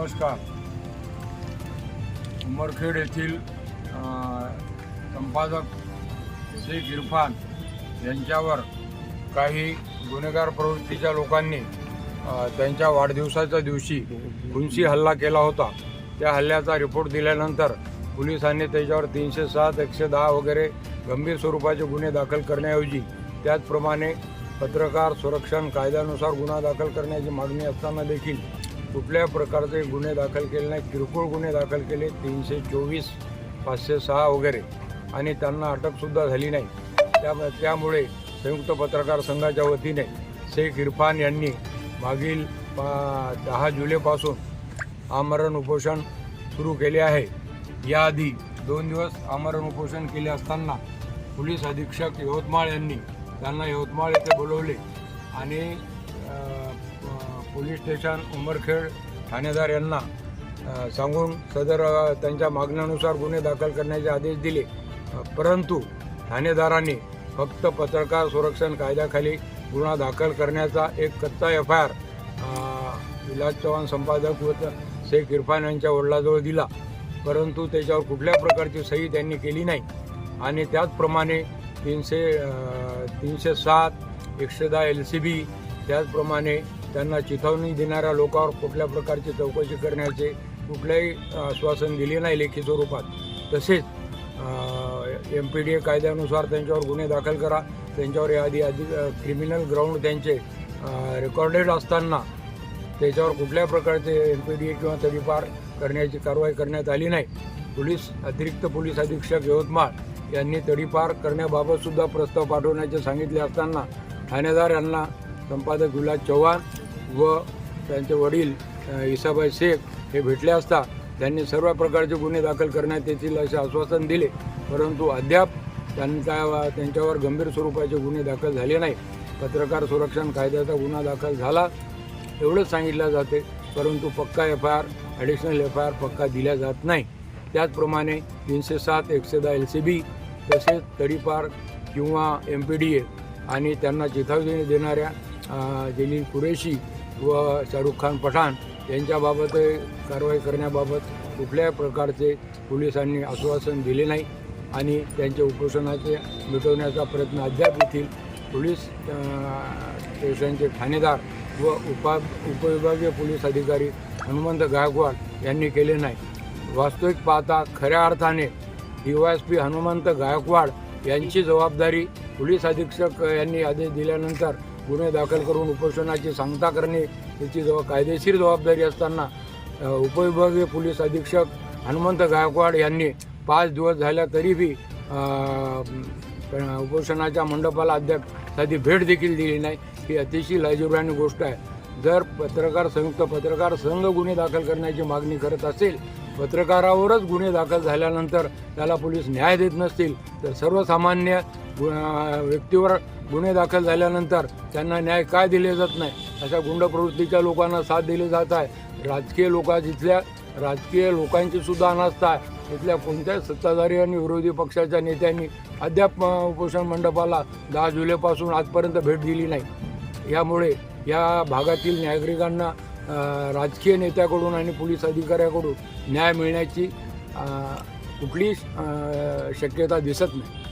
नमस्कार. उमरखेड येथील संपादक शेख इरफान यांच्यावर काही गुन्हेगार प्रवृत्तीच्या लोकांनी त्यांच्या वाढदिवसाच्या दिवशी खुनशी हल्ला केला होता. त्या हल्ल्याचा रिपोर्ट दिल्यानंतर पोलिसांनी त्याच्यावर तीनशे सात एकशे दहा वगैरे गंभीर स्वरूपाचे गुन्हे दाखल करण्याऐवजी त्याचप्रमाणे पत्रकार संरक्षण कायद्यानुसार गुन्हा दाखल करण्याची मागणी असताना देखील कुठल्याही प्रकारचे गुन्हे दाखल केले नाही किरकोळ गुन्हे दाखल केले. तीनशे चोवीस पाचशे सहा वगैरे. आणि त्यांना अटकसुद्धा झाली नाही. त्या त्यामुळे संयुक्त पत्रकार संघाच्या वतीने शेख इरफान यांनी मागील पा दहा जुलैपासून आमरण उपोषण सुरू केले आहे. याआधी दोन दिवस आमरण उपोषण केले असताना पोलीस अधीक्षक यवतमाळ यांनी त्यांना यवतमाळ येथे बोलवले. आणि पोलीस स्टेशन उमरखेड ठाणेदार यांना सांगून सदर त्यांच्या मागण्यानुसार गुन्हे दाखल करण्याचे आदेश दिले. परंतु ठाणेदारांनी फक्त पत्रकार संरक्षण कायद्याखाली गुन्हा दाखल करण्याचा एक कच्चा F I R Vilas Chavan संपादक व त- शेख इरफान यांच्या वडिलाजवळ दिला. परंतु त्याच्यावर कुठल्या प्रकारची सही त्यांनी केली नाही. आणि त्याचप्रमाणे तीनशे तीनशे सात एकशे दहा एल सी बी त्याचप्रमाणे त्यांना चिथावणी देणाऱ्या लोकांवर कुठल्या प्रकारची चौकशी करण्याचे कुठल्याही आश्वासन दिले नाही लेखी स्वरूपात. तसेच एम पी डी ए कायद्यानुसार त्यांच्यावर गुन्हे दाखल करा. त्यांच्यावर याआधी आधी क्रिमिनल ग्राउंड त्यांचे रेकॉर्डेड असताना त्याच्यावर कुठल्या प्रकारचे एम पी डी ए किंवा तडीपार करण्याची कारवाई करण्यात आली नाही. पोलीस अतिरिक्त पोलीस अधीक्षक यवतमाळ यांनी तडीपार करण्याबाबतसुद्धा प्रस्ताव पाठवण्याचे सांगितले असताना ठाणेदार यांना संपादक गुलाब चव्हाण व त्यांचे वडील इसाबाई शेख हे भेटले असता त्यांनी सर्व प्रकारचे गुन्हे दाखल करण्यात येतील असे आश्वासन दिले. परंतु अद्याप त्यांचा त्यांच्यावर गंभीर स्वरूपाचे गुन्हे दाखल झाले नाही. पत्रकार संरक्षण कायद्याचा गुन्हा दाखल झाला एवढंच सांगितलं जाते. परंतु पक्का F I R additional F I R पक्का दिला जात नाही. त्याचप्रमाणे तीनशे सात एकशे दहा एल सी बी तसेच तडीपार किंवा एम पी डी ए आणि त्यांना चेतावणी देणाऱ्या जलील कुरेशी व शाहरुख खान पठाण यांच्याबाबत कारवाई करण्याबाबत कुठल्याही प्रकारचे पोलिसांनी आश्वासन दिले नाही आणि त्यांच्या उपोषणाचे मिटवण्याचा प्रयत्न अद्याप येथील पोलीस स्टेशनचे ठाणेदार व उपा उपविभागीय पोलीस अधिकारी हनुमंत गायकवाड यांनी केले नाही. वास्तविक पाहता खऱ्या अर्थाने D Y S P Hanumant Gaikwad यांची जबाबदारी पोलीस अधीक्षक यांनी आदेश दिल्यानंतर गुन्हे दाखल करून उपोषणाची सांगता करणे याची जबाब कायदेशीर जबाबदारी असताना उपविभागीय पोलीस अधीक्षक हनुमंत गायकवाड यांनी पाच दिवस झाल्या तरीही उपोषणाच्या मंडपाला अद्याप साधी भेट देखील दिली नाही. ही अतिशय लाजीवराणी गोष्ट आहे. जर पत्रकार संयुक्त पत्रकार संघ गुन्हे दाखल करण्याची मागणी करत असेल पत्रकारावरच गुन्हे दाखल झाल्यानंतर त्याला पोलीस न्याय देत नसतील तर सर्वसामान्य गु- व्यक्तीवर गुन्हे दाखल झाल्यानंतर त्यांना न्याय काय दिले जात नाही? अशा गुंड प्रवृत्तीच्या लोकांना साथ दिली जात आहे. राजकीय लोका जिथल्या राजकीय लोकांची सुद्धा अनास्था आहे तिथल्या कोणत्याही सत्ताधारी आणि विरोधी पक्षाच्या नेत्यांनी अद्याप उपोषण मंडपाला दहा जुलैपासून आजपर्यंत भेट दिली नाही. यामुळे या भागातील नागरिकांना राजकीय नेत्याकडून आणि पोलीस अधिकाऱ्याकडून न्याय मिळण्याची कुठलीच शक्यता दिसत नाही.